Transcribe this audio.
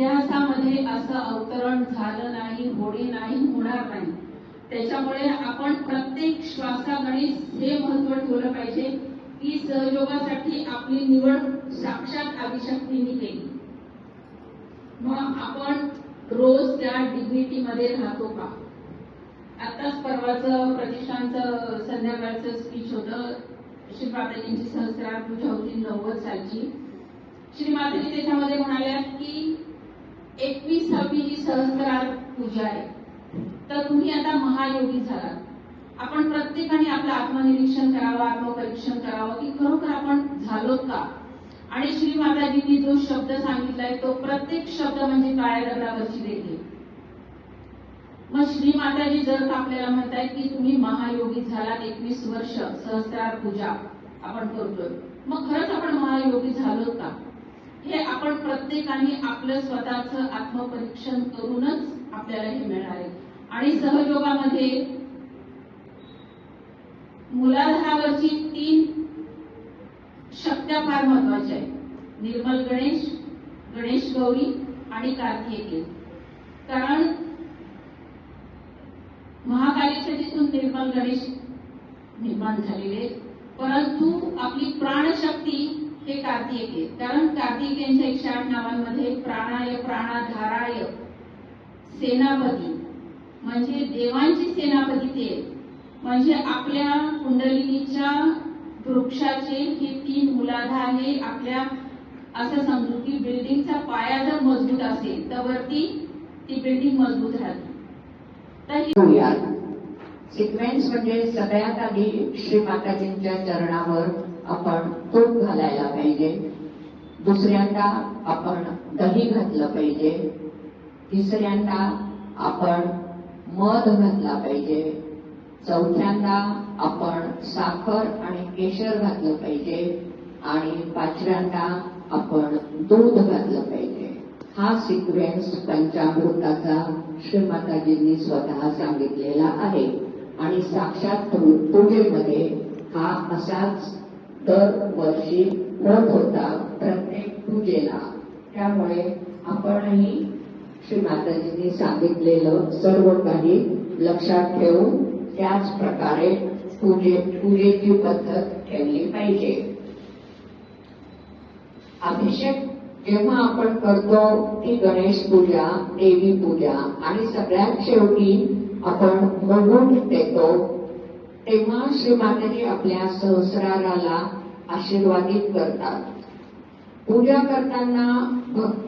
इतिहासामध्ये असं अवतरण झालं नाही होणे नाही होणार नाही. त्याच्यामुळे आपण प्रत्येक श्वासागणित हे महत्त्व ठेवलं पाहिजे की सहयोगासाठी आपली निवड साक्षात आदिशक्तीने केली मग आपण रोज त्या डिग्निटीमध्ये राहतो का? आताच परवाचं प्रतिष्ठानचं संध्याकाळचं स्पीच होतं. श्री माताजींची सहस्रार पूजा होती नव्वद सालची. श्री माताजी त्याच्यामध्ये म्हणाल्या की एकविसावी जी सहस्त्रार पूजा आहे तर तुम्ही आता महायोगी झालात. आपण प्रत्येकाने आपलं आत्मनिरीक्षण करावं आत्मपरीक्षण करावं की खरोखर आपण झालो का? आणि श्री माताजींनी जो शब्द सांगितलाय तो प्रत्येक शब्द म्हणजे काळ्या दगडावरची देखील मग श्री माताजी जर का आपल्याला म्हणताय की तुम्ही महायोगी झालात एकवीस वर्ष सहस्रार पूजा आपण करतोय मग खरंच आपण महायोगी झालो का? हे आपण प्रत्येकाने आपलं स्वतःचं आत्मपरीक्षण करूनच आपल्याला हे मिळणार आहे. आणि सहयोगामध्ये मुलाधारावरची तीन शक्त्या फार महत्त्वाच्या आहेत. निर्मल गणेश गणेश गौरी आणि कार्तिकेय कारण महाकालीच्या तिथून निर्मल गणेश निर्माण झालेले परंतु आपली प्राणशक्ती हे कार्तिकेय. कारण कार्तिकेयांच्या एकशे आठ नावांमध्ये प्राणाय प्राणाधाराय सेनापती. म्हणजे देवांची सेनापती ते. म्हणजे आपल्या कुंडलिनीच्या वृक्षाचे हे तीन मुलाधार हे आपल्या असं समजू की बिल्डिंगचा पाया जर मजबूत असेल तर वरती ती बिल्डिंग मजबूत राहते. तर ही सिक्वेन्स म्हणजे सगळ्यात आधी श्री माताजींच्या चरणावर पाहिजे. दुसऱ्यांदा आपण दही घातलं पाहिजे. तिसऱ्यांदा आपण मध घातला पाहिजे. चौथ्यांदा आपण साखर आणि केशर घातलं पाहिजे. आणि पाचव्यांदा आपण दूध घातलं पाहिजे. हा सिक्वेन्स पंचामृताचा श्रीमाताजींनी स्वतः सांगितलेला आहे. आणि साक्षात पूजेमध्ये हा असाच दरवर्षी होत होता प्रत्येक पूजेला. त्यामुळे आपणही श्री माताजींनी सांगितलेलं सर्व काही लक्षात ठेवून त्याच प्रकारे पूजे पूजेची पद्धत ठेवली पाहिजे. अभिषेक जेव्हा आपण करतो ती गणेश पूजा देवी पूजा आणि सगळ्यात शेवटी आपण बघून देतो तेव्हा श्री माताजी आपल्या सहस्राराला आशीर्वादित करतात. पूजा करताना भक्ती